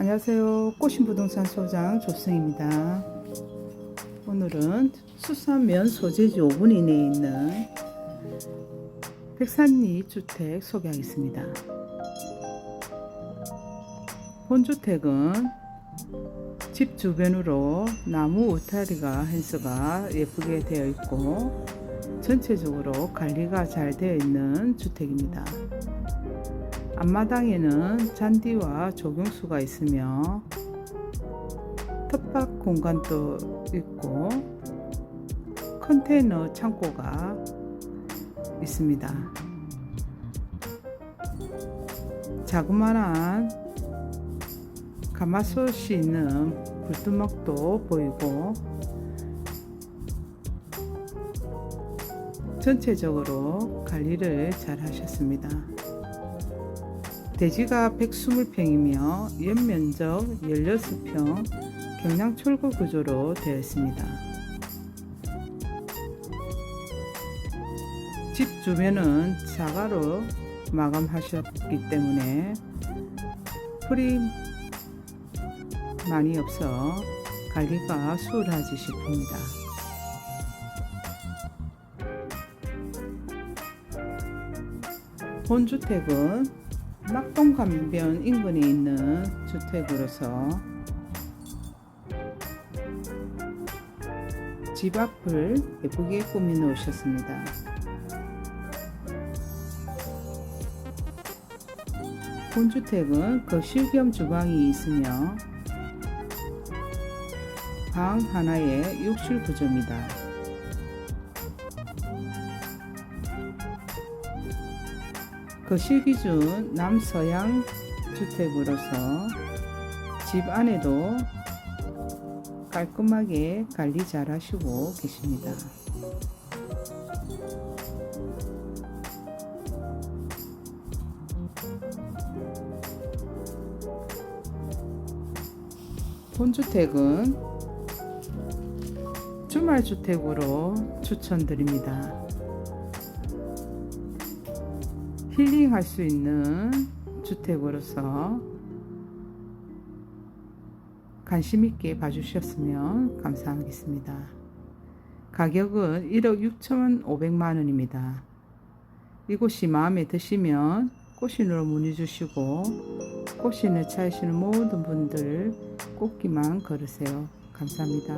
안녕하세요. 꽃신 부동산 소장 조승입니다. 오늘은 수산면 소재지 5분 이내에 있는 백산리 주택 소개하겠습니다. 본주택은 집 주변으로 나무 울타리가 헨스가 예쁘게 되어 있고 전체적으로 관리가 잘 되어 있는 주택입니다. 앞마당에는 잔디와 조경수가 있으며 텃밭 공간도 있고 컨테이너 창고가 있습니다. 자그마한 가마솥이 있는 불두막도 보이고 전체적으로 관리를 잘 하셨습니다. 대지가 120평이며 연면적 16평 경량 철거 구조로 되어 있습니다. 집 주변은 사과로 마감하셨기 때문에 풀이 많이 없어 관리가 수월하지 싶습니다. 본주택은 낙동 강변 인근에 있는 주택으로서 집 앞을 예쁘게 꾸미 놓으셨습니다. 본주택은 거실 겸 주방이 있으며 방 하나에 욕실 구조입니다. 거실 기준 남서양 주택으로서 집 안에도 깔끔하게 관리 잘 하시고 계십니다. 본주택은 주말주택으로 추천드립니다. 힐링할 수 있는 주택으로서 관심 있게 봐주셨으면 감사하겠습니다. 가격은 1억 6,500만 원입니다. 이곳이 마음에 드시면 꽃신으로 문의 주시고 꽃신을 찾으시는 모든 분들 꽃기만 걸으세요. 감사합니다.